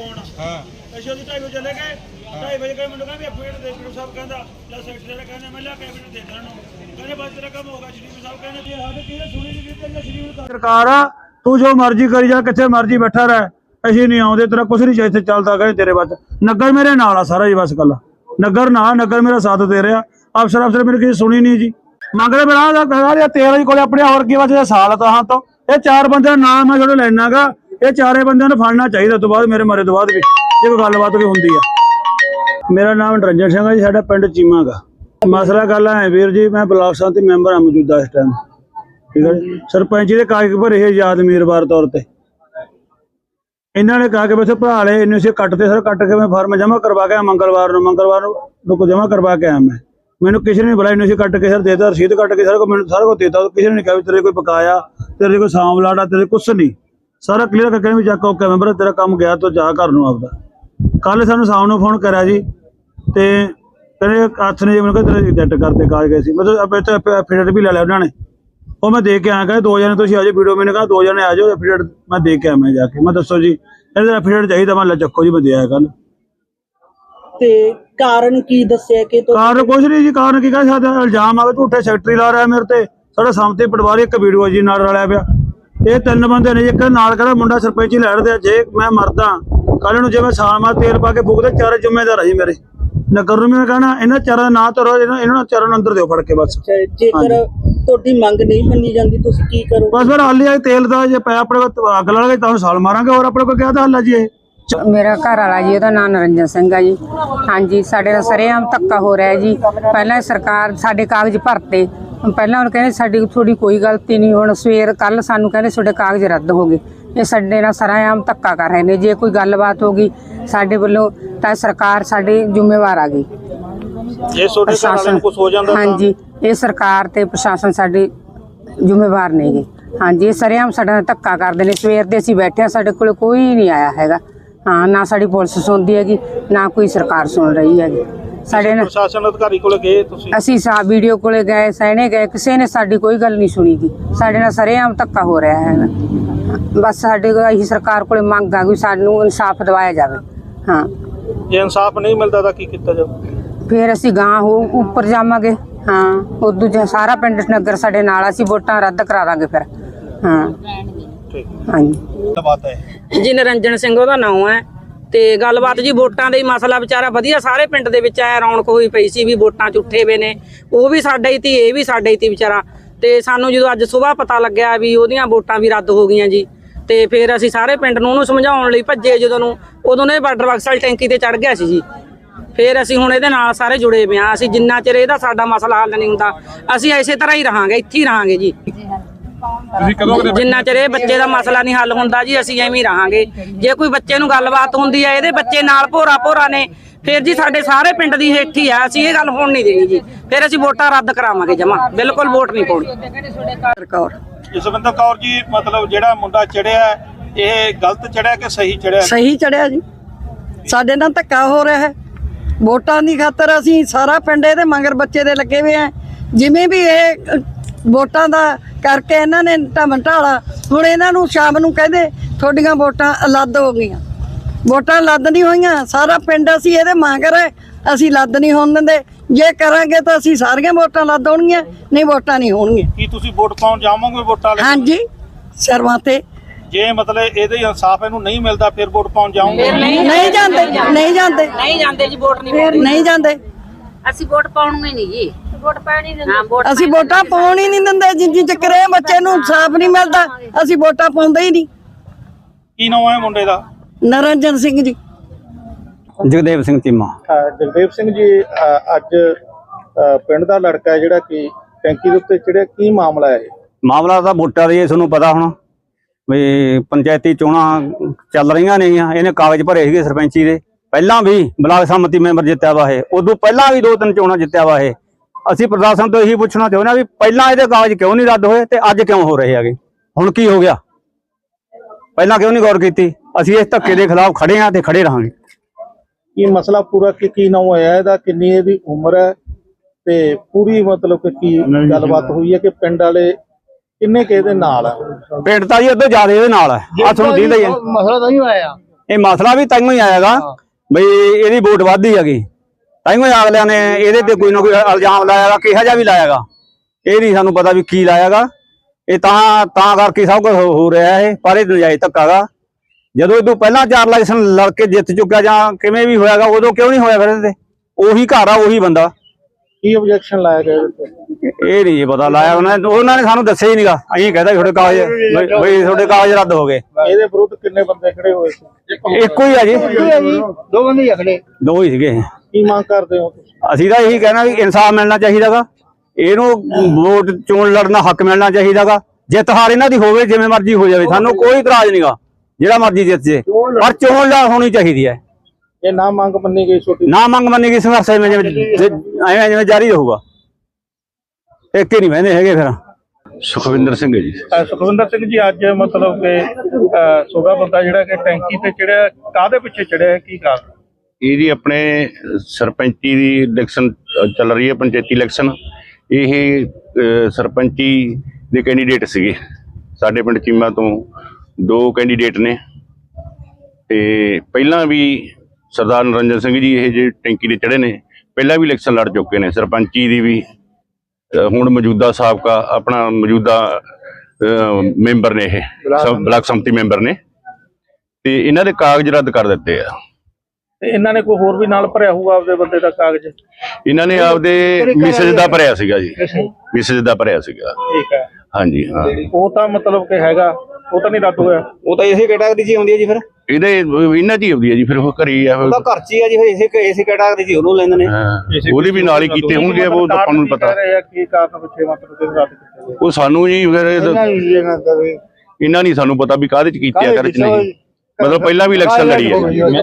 Phone. ਹਾਂ। ਅਸੀਂ ਉਹਦੀ 2:30 ਵਜੇ ਚਲੇ ਗਏ। 2:30 ਵਜੇ ਕਹਿੰਦੇ ਮੈਨੂੰ ਕਹਿੰਦੇ ਐਫਆਈਆਰ ਦੇ ਵੀਡੀਓ ਸਾਹਿਬ ਕਹਿੰਦਾ ਲੈ ਸੈਕਟਰੀ ਦਾ ਕਹਿੰਦਾ ਮੈਂ ਲਿਆ ਕੇ ਮੈਨੂੰ ਦੇ ਦੇਣ। ਨੂੰ ਕਹਿੰਦੇ ਬਸ ਤੇਰਾ ਕੰਮ ਹੋਗਾ ਸ਼ਰੀਫ ਸਾਹਿਬ ਕਹਿੰਦੇ ਜੇ ਸਾਡੇ ਕੀ ਸੁਣੀ ਨਹੀਂ ਦਿੱਤੇ ਨਾ ਸ਼ਰੀਫ ਸਰਕਾਰ ਆ ਤੂੰ ਜੋ ਮਰਜ਼ੀ ਕਰੀ ਜਾ ਕਿੱਥੇ ਮਰਜ਼ੀ ਬੈਠਾ ਰਹਿ। ਅਸੀਂ ਨਹੀਂ ਆਉਂਦੇ ਤੇਰਾ ਕੁਛ ਨਹੀਂ ਚਾਹੀਦਾ ਚੱਲਦਾ ਕਹਿੰਦੇ ਤੇਰੇ ਬਾਤ ਨਗਰ ਮੇਰੇ ਨਾਲ ਆ ਸਾਰਾ ਜੀ ਬਸ ਕੱਲਾ ਨਗਰ ਨਾ ਨਗਰ ਮੇਰਾ ਸਾਥ ਦੇ ਰਿਹਾ। ਅਫਸਰ ਅਫਸਰ ਮੇਰੇ ਕਿਸੇ ਸੁਣੀ ਨਹੀਂ ਜੀ। ਮੰਗਦੇ ਮੇਰਾ ਦਾ ਕਹਾ ਰਿਹਾ ਤੇਰਾ ਜੀ ਕੋਲੇ ਆਪਣੇ ਹੋਰ ਕੀ ਵਾਸਤੇ ਸਾਲ ਤਾਂ ਤੋਂ। ਇਹ ਚਾਰ ਬੰਦਿਆਂ ਦਾ ਨਾਮ ਮੈਂ ਤੁਹਾਡੇ ਲੈਣਾਗਾ ਇਹ ਚਾਰੇ ਬੰਦਿਆਂ ਨੂੰ ਫੜਨਾ ਚਾਹੀਦਾ ਤੋਂ ਬਾਅਦ, ਮੇਰੇ ਮਰੇ ਤੋਂ ਬਾਅਦ ਵੀ। ਜੇ ਕੋਈ ਗੱਲਬਾਤ ਵੀ ਹੁੰਦੀ ਆ। ਮੇਰਾ ਨਾਮ ਨਿਰੰਜਨ ਸਿੰਘ ਹੈ ਜੀ, ਸਾਡਾ ਪਿੰਡ ਚੀਮਾਗਾ। ਮਸਲਾ ਗੱਲ ਹੈ ਵੀਰ ਜੀ, ਮੈਂ ਬਲਾਕ ਸੰਮਤੀ ਮੈਂਬਰ ਹਾਂ ਮੌਜੂਦਾ ਇਸ ਟਾਈਮ ਠੀਕ ਹੈ ਜੀ। ਸਰਪੰਚ ਦੇ ਕਾਗਜ਼ ਭਰੇ ਹੈ ਯਾਦ ਮੀਰਵਾਰ ਤੌਰ ਤੇ। ਇਹਨਾਂ ਨੇ ਕਹਾ ਕਿ ਭਰਾ ਲਏ, ਇਹਨੂੰ ਅਸੀਂ ਕੱਟਦੇ ਸਰ, ਕੱਟ ਕੇ ਮੈਂ ਫਾਰਮ ਜਮ੍ਹਾਂ ਕਰਵਾ ਕੇ ਮੰਗਲਵਾਰ ਨੂੰ ਮੰਗਲਵਾਰ ਨੂੰ ਨੂੰ ਜਮ੍ਹਾਂ ਕਰਵਾ ਕੇ ਆਇਆ ਮੈਂ। ਮੈਨੂੰ ਕਿਸੇ ਨੇ ਬੁਲਾਇਆ, ਇਹਨੂੰ ਅਸੀਂ ਕੱਟ ਕੇ ਸਰ ਦੇਤਾ, ਰਸੀਦ ਕੱਟ ਕੇ ਸਰ ਕੋ ਮੈਨੂੰ ਸਾਰਾ ਕੋ ਦੇਤਾ, ਕਿਸੇ ਨੇ ਕਿਹਾ ਵੀ ਤੇਰੇ ਕੋਈ ਬਕਾਇਆ, ਤੇਰੇ ਕੋਈ ਸਾਂਭ ਲਾੜਾ, ਤੇਰੇ ਕੁਛ ਨਹੀਂ ਸਾਰਾ ਕਲੀਅਰ ਕਰਕੇ ਵੀ ਚੱਕ ਓਕੇ ਮੈਂਬਰ ਤੇਰਾ ਕੰਮ ਗਿਆ ਤੋ ਜਾ ਘਰ ਨੂੰ ਆਪਦਾ। ਕੱਲ ਸਾਨੂੰ ਸ਼ਾਮ ਨੂੰ ਫੋਨ ਕਰਿਆ ਜੀ ਤੇ ਕਹਿੰਦੇ ਹੱਥ ਨੇ ਮੈਨੂੰ ਕਹਿੰਦੇ ਤੇਰੇ ਰਿਜੈਕਟ ਕਰਤੇ ਕਾਜ ਗਏ ਸੀ। ਮਤਲਬ ਆਪੇ ਇੱਥੇ ਐਫੀਡੇਟ ਵੀ ਲੈ ਲਿਆ ਉਹਨਾਂ ਨੇ। ਉਹ ਮੈਂ ਦੇ ਕੇ ਆਇਆ ਕਹਿੰਦੇ ਦੋ ਜਣੇ ਤੁਸੀਂ ਆ ਜਾਓ ਵੀਡੀਓ ਮੈਨੇ ਕਹਾ ਦੋ ਜਣੇ ਆ ਜਾਓ ਐਫੀਡੇਟ ਮੈਂ ਦੇ ਕੇ ਆਇਆ ਮੈਂ ਜਾ ਕੇ। ਮੈਂ ਦੱਸੋ ਜੀ ਇਹਦਾ ਐਫੀਡੇਟ ਚਾਹੀਦਾ ਮੈਂ ਲੈ ਚੱਕੋ ਜੀ ਮੈਂ ਦੇ ਆਇਆ ਕੱਲ ਤੇ ਕਾਰਨ ਕੀ ਦੱਸਿਆ ਕਿ ਕਾਰਨ ਕੁਛ ਨਹੀਂ ਜੀ ਕਾਰਨ ਕੀ ਕਹੇ ਸਾਡਾ ਇਲਜ਼ਾਮ ਆ ਕਿ ਝੂਠੇ ਸੈਕਟਰੀ ਲਾ ਰਿਹਾ ਮੇਰੇ ਤੇ। ਸਾਡਾ ਸਾਹਮਣੇ ਪਟਵਾਰੀ ਇੱਕ ਵੀਡੀਓ ਜੀ ਨਾਲ ਰਲਿਆ ਪਿਆ। ਇਹ ਤਿੰਨ ਬੰਦੇ ਨੇ ਇੱਕ ਨਾਲ ਕਹਿੰਦਾ ਮੁੰਡਾ ਸਰਪੰਚੀ ਲੈੜਦੇ ਜੇ ਮੈਂ ਮਰਦਾ ਕੱਲ ਨੂੰ ਜੇ ਮੈਂ ਸਾਲ ਮਾ ਤੇਲ ਪਾ ਕੇ ਫੂਕਦੇ ਚਾਰੇ ਜ਼ਿੰਮੇਦਾਰ ਆ ਜੀ ਮੇਰੇ। ਨਗਰ ਨੂੰ ਮੈਂ ਕਹਿਣਾ ਇਹਨਾਂ ਚਾਰਾਂ ਦਾ ਨਾਂ ਧਰੋ ਇਹਨਾਂ ਇਹਨਾਂ ਚਾਰਾਂ ਨੂੰ ਅੰਦਰ ਦਿਓ ਫੜ ਕੇ ਬਸ। ਜੇਕਰ ਤੁਹਾਡੀ ਮੰਗ ਨਹੀਂ ਮੰਨੀ ਜਾਂਦੀ ਤੁਸੀਂ ਕੀ ਕਰੋ ਬਸ ਫਿਰ ਹੱਲ ਹੀ ਆ ਤੇਲ ਦਾ ਜੇ ਪਿਆ ਆਪਣੇ ਕੋਲ ਅੱਗ ਲਾ ਕੇ ਤਾਂ ਸਾਲ ਮਾਰਾਂਗੇ ਆਪਣੇ ਕੋਲ ਹੱਲ ਜੀ ਇਹ? ਮੇਰਾ ਘਰ ਵਾਲਾ ਜੀ ਉਹਦਾ ਨਾਮ ਨਰਿੰਜਨ ਸਿੰਘ ਆ ਜੀ। ਹਾਂਜੀ ਸਾਡੇ ਨਾਲ ਸਰੇਆਮ ਧੱਕਾ ਹੋ ਰਿਹਾ ਹੈ ਜੀ। ਪਹਿਲਾਂ ਸਰਕਾਰ ਸਾਡੇ ਕਾਗਜ਼ ਭਰਤੇ ਪਹਿਲਾਂ ਉਹ ਕਹਿੰਦੇ ਸਾਡੀ ਥੋੜੀ ਕੋਈ ਗਲਤੀ ਨਹੀਂ ਹੁਣ ਸਵੇਰ ਕੱਲ ਸਾਨੂੰ ਕਹਿੰਦੇ ਤੁਹਾਡੇ ਕਾਗਜ਼ ਰੱਦ ਹੋ ਗਏ। ਇਹ ਸਾਡੇ ਨਾਲ ਸਰੇਆਮ ਧੱਕਾ ਕਰ ਰਹੇ ਨੇ ਜੇ ਕੋਈ ਗੱਲਬਾਤ ਹੋ ਗਈ ਸਾਡੇ ਵੱਲੋਂ ਤਾਂ ਸਰਕਾਰ ਸਾਡੇ ਜ਼ਿੰਮੇਵਾਰ ਆ ਗਈ। ਜੇ ਤੁਹਾਡੇ ਘਰ ਵਾਲਿਆਂ ਨੂੰ ਕੁਝ ਹੋ ਜਾਂਦਾ ਹਾਂਜੀ ਇਹ ਸਰਕਾਰ ਤੇ ਪ੍ਰਸ਼ਾਸਨ ਸਾਡੇ ਜ਼ਿੰਮੇਵਾਰ ਨੇਗੇ ਹਾਂਜੀ ਇਹ ਸਰੇਆਮ ਸਾਡੇ ਨਾਲ ਧੱਕਾ ਕਰਦੇ ਨੇ। ਸਵੇਰ ਦੇ ਅਸੀਂ ਬੈਠੇ ਹਾਂ ਸਾਡੇ ਕੋਲ ਕੋਈ ਨਹੀਂ ਆਇਆ ਹੈਗਾ। ਹਾਂ ਨਾ ਸਾਡੀ ਪੁਲਿਸ ਸੁਣਦੀ ਹੈਗੀ ਨਾ ਕੋਈ ਸਰਕਾਰ ਸੁਣ ਰਹੀ ਹੈਗੀ। ਸਾਡੇ ਨਾਲ ਪ੍ਰਸ਼ਾਸਨ ਅਧਿਕਾਰੀ ਕੋਲ ਗਏ ਤੁਸੀਂ? ਅਸੀਂ ਸਾ ਵੀਡੀਓ ਕੋਲੇ ਗਏ ਸਹਿਣੇ ਗਏ ਕਿਸੇ ਨੇ ਸਾਡੀ ਕੋਈ ਗੱਲ ਨਹੀਂ ਸੁਣੀ ਗੀ। ਸਾਡੇ ਨਾਲ ਸਰੇਆਮ ਧੱਕਾ ਹੋ ਰਿਹਾ ਹੈ। ਬਸ ਸਾਡੇ ਕੋਲ ਇਹੀ ਸਰਕਾਰ ਕੋਲੇ ਮੰਗ ਆ ਵੀ ਸਾਨੂੰ ਇਨਸਾਫ ਦਿਵਾਇਆ ਜਾਵੇ। ਹਾਂ। ਜੇ ਇਨਸਾਫ ਨਹੀਂ ਮਿਲਦਾ ਤਾਂ ਕੀ ਕੀਤਾ ਜਾਊ ਫਿਰ ਅਸੀਂ ਗਾਂ ਹੋ ਉੱਪਰ ਜਾਵਾਂਗੇ। ਹਾਂ ਉਹ ਦੂਜਾ ਸਾਰਾ ਪਿੰਡ ਨਗਰ ਸਾਡੇ ਨਾਲ ਅਸੀਂ ਵੋਟਾਂ ਰੱਦ ਕਰਾ ਦਾਂਗੇ ਫਿਰ। ਹਾਂ। ਠੀਕ। ਹਾਂਜੀ। ਬਾਤ ਹੈ। ਜੀ ਨਿਰੰਜਨ ਸਿੰਘ ਉਹਦਾ ਨਾਮ ਹੈ। ਤੇ ਗੱਲਬਾਤ ਜੀ ਵੋਟਾਂ ਦਾ ਹੀ ਮਸਲਾ ਵਿਚਾਰਾ ਵਧੀਆ, ਸਾਰੇ ਪਿੰਡ ਦੇ ਵਿੱਚ ਐ ਰੌਣਕ ਹੋਈ ਪਈ ਸੀ ਵੀ ਵੋਟਾਂ ਚ ਉੱਠੇ ਵੇ ਨੇ। ਉਹ ਵੀ ਸਾਡਾ ਹੀ ਤੀ ਇਹ ਵੀ ਸਾਡਾ ਹੀ ਤੀ ਵਿਚਾਰਾ। ਤੇ ਸਾਨੂੰ ਜਦੋਂ ਅੱਜ ਸਵੇਰ ਪਤਾ ਲੱਗਿਆ ਵੀ ਉਹਦੀਆਂ ਵੋਟਾਂ ਵੀ ਰੱਦ ਹੋ ਗਈਆਂ ਜੀ, ਤੇ ਫਿਰ ਅਸੀਂ ਸਾਰੇ ਪਿੰਡ ਨੂੰ ਉਹਨੂੰ ਸਮਝਾਉਣ ਲਈ ਭੱਜੇ ਜਦੋਂ ਨੂੰ, ਉਦੋਂ ਨੇ ਬਾਰਡਰ ਬਕਸਲ ਟੈਂਕੀ ਤੇ ਚੜ ਗਿਆ ਸੀ ਜੀ। ਫਿਰ ਅਸੀਂ ਹੁਣ ਇਹਦੇ ਨਾਲ ਸਾਰੇ ਜੁੜੇ ਪਏ ਹਾਂ ਅਸੀਂ ਜਿੰਨਾ ਚਿਰ ਇਹਦਾ ਸਾਡਾ ਮਸਲਾ ਹੱਲ ਨਹੀਂ ਹੁੰਦਾ, ਅਸੀਂ ਐਸੇ ਤਰ੍ਹਾਂ ਹੀ ਰਹਾਂਗੇ, ਇੱਥੇ ਹੀ ਰਹਾਂਗੇ ਜੀ। ਜਿੰਨਾ ਚਿਰ ਇਹ ਬੱਚੇ ਦਾ ਮਸਲਾ ਨਹੀਂ ਹੱਲ ਹੁੰਦਾ ਜੀ ਅਸੀਂ ਐਵੇਂ ਹੀ ਰਹਾਂਗੇ। ਜੇ ਕੋਈ ਬੱਚੇ ਨੂੰ ਗੱਲਬਾਤ ਹੁੰਦੀ ਹੈ ਇਹਦੇ ਬੱਚੇ ਨਾਲ ਭੋਰਾ ਭੋਰਾ ਨੇ ਫਿਰ ਜੀ ਸਾਡੇ ਸਾਰੇ ਪਿੰਡ ਦੀ ਹੇਠੀ ਆ ਅਸੀਂ ਇਹ ਗੱਲ ਹੋਣ ਨਹੀਂ ਦੇਣੀ ਜੀ। ਫਿਰ ਅਸੀਂ ਵੋਟਾਂ ਰੱਦ ਕਰਾਵਾਂਗੇ ਜਮਾ ਬਿਲਕੁਲ ਵੋਟ ਨਹੀਂ ਪਾਉਣੀ। ਕੌਰ। ਜਸਵਿੰਦਰ ਕੌਰ ਜੀ ਮਤਲਬ ਜਿਹੜਾ ਮੁੰਡਾ ਚੜਿਆ ਇਹ ਗਲਤ ਚੜਿਆ ਕਿ ਸਹੀ ਚੜਿਆ? ਸਹੀ ਚੜਿਆ ਜੀ। ਸਾਡੇ ਨਾਲ ਧੱਕਾ ਹੋ ਰਿਹਾ ਹੈ। ਵੋਟਾਂ ਦੀ ਖਾਤਰ ਅਸੀਂ ਸਾਰਾ ਪਿੰਡ ਇਹਦੇ ਮਗਰ ਬੱਚੇ ਦੇ ਲੱਗੇ ਹੋਏ ਆ। ਜਿਵੇਂ ਵੀ ਇਹ ਵੋਟਾਂ ਦਾ ਕਰਕੇ ਇਹਨਾਂ ਨੇ ਢਮਨ ਢਾਲਾ। ਹੁਣ ਇਹਨਾਂ ਨੂੰ ਸ਼ਾਮ ਨੂੰ ਕਹਿੰਦੇ ਤੁਹਾਡੀਆਂ ਵੋਟਾਂ ਅਲੱਦ ਹੋ ਗਈਆਂ। ਵੋਟਾਂ ਲੱਦ ਨਹੀਂ ਹੋਈਆਂ। ਸਾਰਾ ਪਿੰਡ ਅਸੀਂ ਇਹਦੇ ਮਗਰ ਹੈ। ਅਸੀਂ ਲੱਦ ਨਹੀਂ ਹੋਣ ਦਿੰਦੇ। ਜੇ ਕਰਾਂਗੇ ਤਾਂ ਅਸੀਂ ਸਾਰੀਆਂ ਵੋਟਾਂ ਲੱਦ ਹੋਣਗੀਆਂ ਨਹੀਂ ਵੋਟਾਂ ਨਹੀਂ ਹੋਣਗੀਆਂ। ਕੀ ਤੁਸੀਂ ਵੋਟ ਪਾਉਣ ਜਾਵੋਗੇ ਵੋਟਾਂ ਵਾਲੇ ਹਾਂਜੀ ਸਰਵਾਂ ਤੇ। ਜੇ ਮਤਲਬ ਇਹਦੇ ਇਨਸਾਫ ਇਹਨੂੰ ਨਹੀਂ ਮਿਲਦਾ ਫਿਰ ਵੋਟ ਪਾਉਣ ਜਾਓਗੇ ਨਹੀਂ। ਜਾਂਦੇ ਨਹੀਂ ਜਾਂਦੇ। ਨਹੀਂ ਜਾਂਦੇ ਜੀ ਵੋਟ ਨਹੀਂ ਨਹੀਂ ਜਾਂਦੇ। ਅਸੀਂ ਵੋਟ ਪਾਉਣਗੇ ਨਹੀਂ ਜੀ। ਵੋਟ ਪਾਣੀ ਹਾਂ ਵੋਟ ਅਸੀਂ ਵੋਟਾਂ ਪਾਉਣ ਹੀ ਨਹੀਂ ਦਿੰਦੇ ਜਿੰਜੀ ਚੱਕਰ ਇਹ ਬੱਚੇ ਨੂੰ ਇਨਸਾਫ ਨਹੀਂ ਮਿਲਦਾ ਅਸੀਂ ਵੋਟਾਂ ਪਾਉਂਦੇ ਹੀ ਨਹੀਂ। ਕੀ ਨਾਮ ਹੈ ਮੁੰਡੇ ਦਾ? ਨਰਿੰਜਨ ਸਿੰਘ ਜੀ। ਜਗਦੇਵ ਸਿੰਘ ਚੀਮਾ। ਜਗਦੇਵ ਸਿੰਘ ਜੀ ਅੱਜ ਪਿੰਡ ਦਾ ਲੜਕਾ ਜਿਹੜਾ ਕਿ ਟੈਂਕੀ ਦੇ ਉੱਤੇ ਚੜਿਆ ਕੀ ਮਾਮਲਾ ਹੈ ਮਾਮਲਾ ਤਾਂ ਵੋਟਾਂ ਦੀ ਹੈ, ਤੁਹਾਨੂੰ ਪਤਾ ਹੁਣ। ਵੀ ਪੰਚਾਇਤੀ ਚੋਣਾਂ ਚੱਲ ਰਹੀਆਂ ਨੇਗੀਆਂ ਇਹਨੇ ਕਾਗਜ਼ ਭਰੇ ਸੀਗੇ ਸਰਪੰਚੀ ਦੇ। ਪਹਿਲਾਂ ਵੀ ਬਲਾਕ ਸੰਮਤੀ ਮੈਂਬਰ ਜਿੱਤਿਆ ਵਾ ਇਹ। ਉਦੋਂ ਪਹਿਲਾਂ ਵੀ ਦੋ ਤਿੰਨ ਚੋਣਾਂ ਜਿੱਤਿਆ ਵਾ ਇਹ। ਅਸੀਂ ਪ੍ਰਸ਼ਾਸਨ ਤੋਂ ਇਹੀ ਪੁੱਛਣਾ ਚਾਹੁੰਦੇ ਹਾਂ ਵੀ ਪਹਿਲਾਂ ਇਹਦੇ ਕਾਗਜ਼ ਕਿਉਂ ਨਹੀਂ ਰੱਦ ਹੋਏ ਤੇ ਅੱਜ ਕਿਉਂ ਹੋ ਰਹੇ ਹੈਗੇ? ਹੁਣ ਕੀ ਹੋ ਗਿਆ? ਪਹਿਲਾਂ ਕਿਉਂ ਨਹੀਂ ਗੌਰ ਕੀਤੀ? ਅਸੀਂ ਇਸ ਧੱਕੇ ਦੇ ਖਿਲਾਫ ਖੜੇ ਹਾਂ ਤੇ ਖੜੇ ਰਹਾਂਗੇ। ਕੀ ਮਸਲਾ ਪੂਰਾ ਕੀ ਕੀ ਨਾ ਹੋਇਆ ਇਹਦਾ? ਕਿੰਨੀ ਇਹਦੀ ਉਮਰ ਹੈ? ਤੇ ਪੂਰੀ ਮਤਲਬ ਕਿ ਕੀ ਗੱਲਬਾਤ ਹੋਈ ਹੈ ਕਿ ਪਿੰਡ ਵਾਲੇ ਕਿੰਨੇ ਕੇ ਇਹਦੇ ਨਾਲ ਆ? ਪਿੰਡ ਤਾਂ ਜੀ ਉਦੋਂ ਜ਼ਿਆਦਾ ਇਹਦੇ ਨਾਲ ਹੈ ਆ ਤੁਹਾਨੂੰ ਦੀਦਾ ਹੀ ਹੈ। ਮਸਲਾ ਤਾਂ ਨਹੀਂ ਹੋਇਆ। ਇਹ ਮਸਲਾ ਵੀ ਤਾਈਓ ਹੀ ਆਏਗਾ ਬਈ ਇਹਦੀ ਵੋਟ ਵੱਧਦੀ ਹੈਗੀ। ਤਾਈਓ ਅਗਲਿਆਂ ਨੇ ਇਹਦੇ ਤੇ ਕੋਈ ਨਾ ਕੋਈ ਇਲਜ਼ਾਮ ਲਾਇਆਗਾ ਕਿਹਾ ਜਾ ਵੀ ਲਾਇਆਗਾ। ਇਹ ਨਹੀਂ ਸਾਨੂੰ ਪਤਾ ਵੀ ਕੀ ਲਾਇਆਗਾ। ਇਹ ਤਾਂ ਤਾਂ ਕਰਕੇ ਸਭ ਕੁਝ ਹੋ ਰਿਹਾ ਇਹ ਪਰ ਇਹ ਨਜਾਇਜ਼ ਧੱਕਾਗਾ ਜਦੋਂ ਇਹ ਤੋਂ ਪਹਿਲਾਂ ਚਾਰ ਇਲੈਕਸ਼ਨ ਲੜ ਕੇ ਜਿੱਤ ਚੁੱਕਿਆ ਜਾਂ ਕਿਵੇਂ ਵੀ ਹੋਇਆਗਾ ਉਦੋਂ ਕਿਉਂ ਨਹੀਂ ਹੋਇਆ ਫਿਰ ਇਹਦੇ ਤੇ? ਉਹੀ ਘਰ ਆ ਉਹੀ ਬੰਦਾ। ਕੀ ਆਬਜੈਕਸ਼ਨ ਲਾਇਆ ਗਿਆ ਇਹਦੇ ਤੇ? ਇਹ ਨਹੀਂ ਪਤਾ ਲਾਇਆ ਉਹਨਾਂ ਨੇ ਉਹਨਾਂ ਨੇ ਸਾਨੂੰ ਦੱਸਿਆ ਹੀ ਨਹੀਂਗਾ ਅਸੀਂ ਕਹਿੰਦਾ ਤੁਹਾਡੇ ਕਾਗਜ਼ ਬਈ- ਤੁਹਾਡੇ ਕਾਗਜ਼ ਰੱਦ ਹੋ ਗਏ। ਇਹਦੇ ਵਿਰੁੱਧ ਕਿੰਨੇ ਬੰਦੇ ਖੜੇ ਹੋਏ ਸੀ? ਇੱਕੋ ਹੀ ਆ ਜੀ। ਦੋ ਬੰਦੇ ਹੀ ਅਗਲੇ ਦੋ ਹੀ ਸੀਗੇ। ਕੀ ਮੰਗ ਕਰਦੇ ਹੋ ਤੁਸੀਂ? ਅਸੀਂ ਤਾਂ ਇਹੀ ਕਹਿਣਾ ਵੀ ਇਨਸਾਫ ਮਿਲਣਾ ਚਾਹੀਦਾਗਾ। ਇਹਨੂੰ ਵੋਟ ਚੋਣ ਲੜਨ ਹੱਕ ਮਿਲਣਾ ਚਾਹੀਦਾਗਾ। ਜਿੱਤ ਹਾਰ ਇਹਨਾਂ ਦੀ ਹੋਵੇ ਜਿਵੇਂ ਮਰਜ਼ੀ ਹੋ ਜਾਵੇ ਸਾਨੂੰ ਕੋਈ ਇਤਰਾਜ਼ ਨਹੀਂਗਾ। ਜਿਹੜਾ ਮਰਜ਼ੀ ਜਿੱਤ ਜੇ। ਪਰ ਚੋਣ ਲੜ ਹੋਣੀ ਚਾਹੀਦੀ ਹੈ। ਇਹ ਨਾ ਮੰਗ ਮੰਨੀ ਗਈ ਛੋਟੀ ਨਾ ਮੰਗ ਮੰਨੀ ਗਈ ਸੰਘਰਸ਼ ਐਵੇਂ ਜਿਵੇਂ ਐਵੇਂ ਜਿਵੇਂ ਜਾਰੀ ਰਹੂਗਾ। ਇੱਕ ਹੀ ਨਹੀਂ ਬਹਿੰਦੇ ਹੈਗੇ ਫਿਰ। ਸੁਖਵਿੰਦਰ ਸਿੰਘ ਜੀ। ਸੁਖਵਿੰਦਰ ਸਿੰਘ ਜੀ ਅੱਜ ਮਤਲਬ ਕਿ ਸੋਗਾ ਬੰਦਾ ਜਿਹੜਾ ਕਿ ਟੈਂਕੀ ਤੇ ਚੜਿਆ ਕਾਹਦੇ ਪਿੱਛੇ ਚੜਿਆ ਕੀ ਕਾਰਨ? ਇਹ ਜੀ ਆਪਣੇ ਸਰਪੰਚੀ ਦੀ ਇਲੈਕਸ਼ਨ ਚੱਲ ਰਹੀ ਹੈ ਪੰਚਾਇਤੀ ਇਲੈਕਸ਼ਨ। ਇਹ ਸਰਪੰਚੀ ਦੇ ਕੈਂਡੀਡੇਟ ਸੀਗੇ। ਸਾਡੇ ਪਿੰਡ ਚੀਮਾ ਤੋਂ ਦੋ ਕੈਂਡੀਡੇਟ ਨੇ। ਤੇ ਪਹਿਲਾਂ ਵੀ ਸਰਦਾਰ ਨਰਿੰਦਰ ਸਿੰਘ ਜੀ ਇਹ ਜੇ ਟੈਂਕੀ ਤੇ ਚੜੇ ਨੇ ਪਹਿਲਾਂ ਵੀ ਇਲੈਕਸ਼ਨ ਲੜ ਚੁੱਕੇ ਨੇ। ਸਰਪੰਚੀ ਦੀ ਵੀ ਹੁਣ ਮੌਜੂਦਾ ਸਾਬਕਾ ਆਪਣਾ ਮੌਜੂਦਾ ਮੈਂਬਰ ਨੇ ਇਹ। ਬਲਾਕ ਸੰਮਤੀ ਮੈਂਬਰ ਨੇ। ਤੇ ਇਹਨਾਂ ਦੇ ਕਾਗਜ਼ ਰੱਦ ਕਰ ਦਿੱਤੇ ਆ। ਤੇ ਇਹਨਾਂ ਨੇ ਕੋਈ ਹੋਰ ਵੀ ਨਾਲ ਭਰਿਆ ਹੋਊਗਾ ਆਪਦੇ ਬੰਦੇ ਦਾ ਕਾਗਜ਼? ਇਹਨਾਂ ਨੇ ਆਪਦੇ ਮੈਸੇਜ ਦਾ ਭਰਿਆ ਸੀਗਾ ਜੀ। ਮੈਸੇਜ ਦਾ ਭਰਿਆ ਸੀਗਾ। ਠੀਕ ਹੈ। ਹਾਂਜੀ ਹਾਂ। ਉਹ ਤਾਂ ਮਤਲਬ ਕਿ ਹੈਗਾ ਉਹ ਤਾਂ ਨਹੀਂ ਰੱਦ ਹੋਇਆ। ਉਹ ਤਾਂ ਇਸੇ ਕੈਟਾਗਰੀ 'ਚ ਹੀ ਆਉਂਦੀ ਹੈ ਜੀ ਫਿਰ। ਇਹਦੇ ਇਹਨਾਂ ਦੀ ਆਉਂਦੀ ਹੈ ਜੀ ਫਿਰ ਉਹ ਘਰੇ ਹੀ ਆ। ਉਹ- ਘਰ 'ਚ ਹੀ ਆ ਜੀ ਫਿਰ ਇਸੇ ਇਸੇ ਕੈਟਾਗਰੀ 'ਚ ਉਹਨੂੰ ਲੈਂਦੇ ਨੇ। ਹਾਂ, ਉਹਦੇ ਵੀ ਨਾਲ ਹੀ ਕੀਤੇ ਹੋਣਗੇ ਉਹ ਤਾਂ ਆਪਾਂ ਨੂੰ ਪਤਾ। ਕੀ ਕਾਰਨ ਪਿੱਛੇ ਮਤਲਬ ਰੱਦ ਕੀਤੇ ਉਹ ਸਾਨੂੰ ਜੀ ਫਿਰ ਇਹ ਤਾਂ- ਇਹਨਾਂ ਨਹੀਂ ਸਾਨੂੰ ਪਤਾ ਵੀ ਕਾਹਦੇ ਚ ਕੀਤੇ ਆ ਕਾਹਦੇ ਚ ਨਹੀਂ। ਮਤਲਬ ਪਹਿਲਾਂ ਵੀ ਇਲੈਕਸ਼ਨ ਲੜੀ ਹੈ।